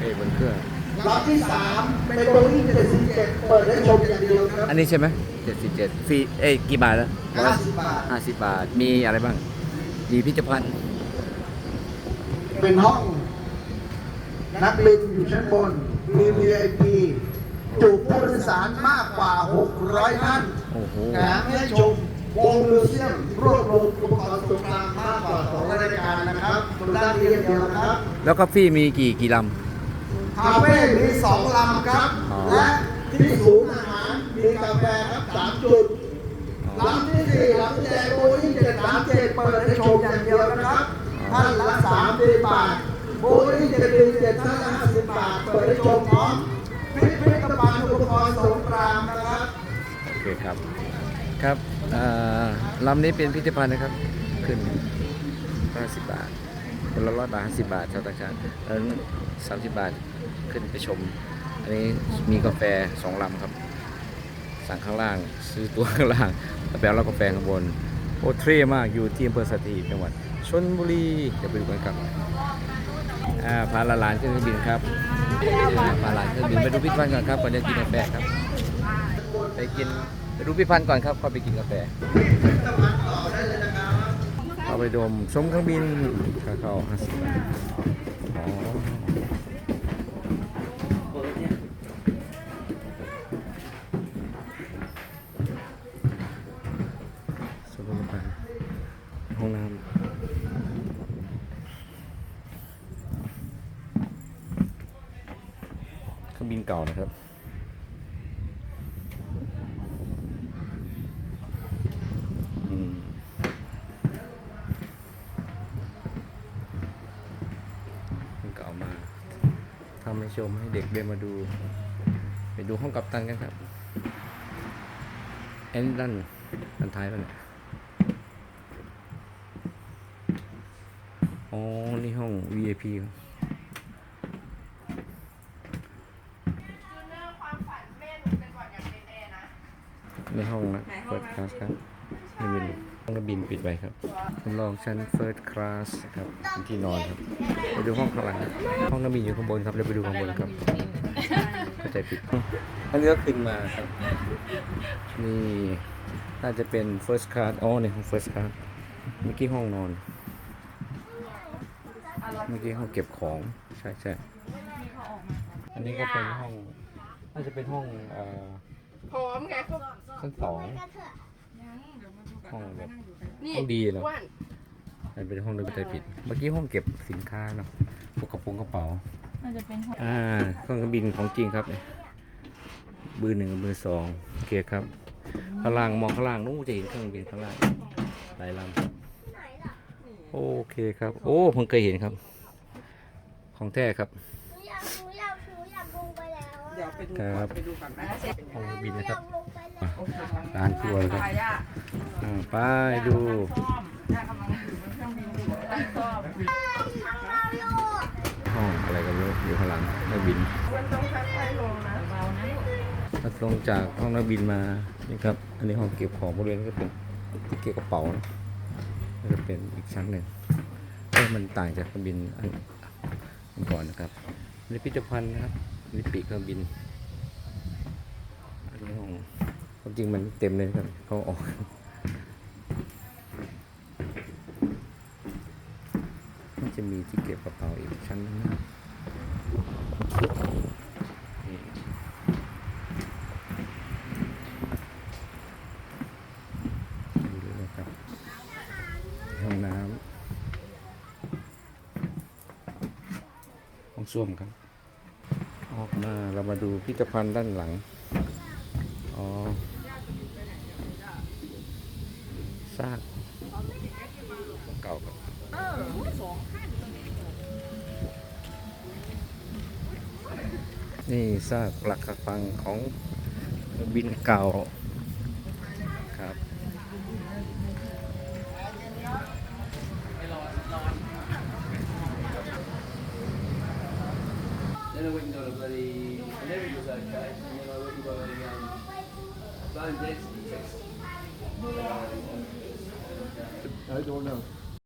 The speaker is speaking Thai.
เอ้ยบนเครื่องลำที่สามเป็นโบลิ่ง77เปิดให้ชมอย่างเดียวครับอันนี้ใช่ไหมเจ็ดสิบเจ็ดฟรีเอ้ยกี่บาทแล้ว50บาทห้าสิบบาท มีอะไรบ้าง มีพิพิธภัณฑ์ เป็นห้อง นักบินอยู่ชั้นบน มี VIP จุผู้โดยสารมากกว่า 600 ท่านโอ้โหแถมให้ชมวงมิวเซียมรวบรวมอุปกรณ์สงครามมากกว่า2รายการนะครับตรงด้านนี้อย่างเดียวนะครับ แล้วกาแฟมีกี่กี่ล คาเฟ่มีสองลำครับ อ๋อ และที่ศูนย์อาหารมีกาแฟครับสามจุดลำที่สี่ลำแจกโบยิ่งเจ็ดสามเจ็ดเปิดให้ชมอย่างเดียวนะครับท่านละสามสิบบาทโบยิ่งเจ็ดเจ็ดท่านละห้าสิบบาท เปิดให้ชมพร้อมพิพิธภัณฑ์อุปกรณ์สงครามนะครับำโอเคครับ ครับเอ่อลำนี้เป็นพิพิธภัณฑ์นะครับ ขึ้น 50 บาท คนละร้อยบาท50บาทชาวต่างชาติแล้วสามสิบบาทขึ้นไปชม อันนี้มีกาแฟสองลำครับ สั่งข้างล่างซื้อตัวข้างล่างแล้วไปเอาแล้วกาแฟข้างบนโอ้เท่มากอยู่ที่อำเภอสตีจังหวัดชนบุรีเดี๋ยวไปดูกันครับอ่าพาหลานขึ้นเครื่องบินครับอ่าพาหลานขึ้นเครื่องบินไปดูพิพิธภัณฑ์ก่อนครับก่อนจะกินกาแฟครับ ไปกินไปดูพิพิธภัณฑ์ก่อนครับก็ไปกินกาแฟ ไปดมชมเครื่องบินค่าเข้าห้าสิบบาทอ๋อสวนลำพานห้องน้ำเครื่องบินเก่านะครับ อืมมันก็เอามา ทำให้ชมให้เด็กเดินมาดู ไปดูห้องกัปตันกันครับแอนดันอันท้ายมันยอ๋อ นี่ห้อง VIP ครับในห้องนะเฟิร์สคลาสครับนี่เป็น ห้องกระบินปิดไว้ครับจำลองชั้นเฟิร์สคลาสครับเป็นที่นอนครับไปดูห้องข้างหลังครับห้องกระบินอยู่ข้างบนครับเดี๋ยวไปดูข้างบนครับเข้าใจผิดอันนี้ก็ขึ้นมาครับนี่น่าจะเป็น first class อ๋อในห้อง first class เมื่อกี้ห้องนอนเมื่อกี้ห้องเก็บของใช่ใช่อันนี้ก็เป็นห้องน่าจะเป็นห้องเอ่อพร้อมไงก็ชั้นสอง ห้องแบบ นี่ห้องดีเหรออ้วนมันเป็นห้องโดยไม่ได้ผิด เมื่อกี้ห้องเก็บสินค้าเนาะพวกกระโปรงกระเป๋า น่าจะเป็นห้องอ่าเครื่องบินของจริงครับเนี่ยเบอร์หนึ่งกับเบอร์สองโอเคครับข้างล่างมองข้างล่างนู้นจะเห็นเครื่องบินข้างล่างหลายลำครับโอเคครับ โอ้ผมเคยเห็นครับ ของแท้ครับ หนูอยากหนูอยากหนูอยากลงไปแล้วอะเดี๋ยวไปดูคก่รัอบนไปดูก่อนนะห้องบินหนูนะคอรัยาบกลงไปแล้ว ร้านครัวเลยครับไปย่าอ่าไปดูซ่อมย่ากำลังอยู่บนเครื่องบินอยู่ได้ซ่อมเราอยู่ห้องอะไรกันไม่รู้อยู่ข้างหลังนักบินเบานะลูกถ้าลงจากห้องนักบินมานี่ครับอันนี้ห้องเก็บของบริเวณนี้ก็เป็นเก็บกระเป๋านะนี่ก็เป็นอีกชั้นหนึ่งเอ้มันต่างจากเครื่องบินอันก่อนนะครับนี่พิพิธภัณฑ์นะครับนี่ปีกเครื่องบินนี้ห้อง ความจริงมันเต็มเลยครับเขาออกมันจะมีที่เก็บกระเป๋าอีกชั้นหนึงนะนี่นะครับห้องน้ำห้องส้วมครับ ออกมาเรามาดูพิพิธภัณฑ์ด้านหลัง อ๋อ ซากเก่าครับนี่ซากหลักฟังของเครื่องบินเก่าครับ I don't know.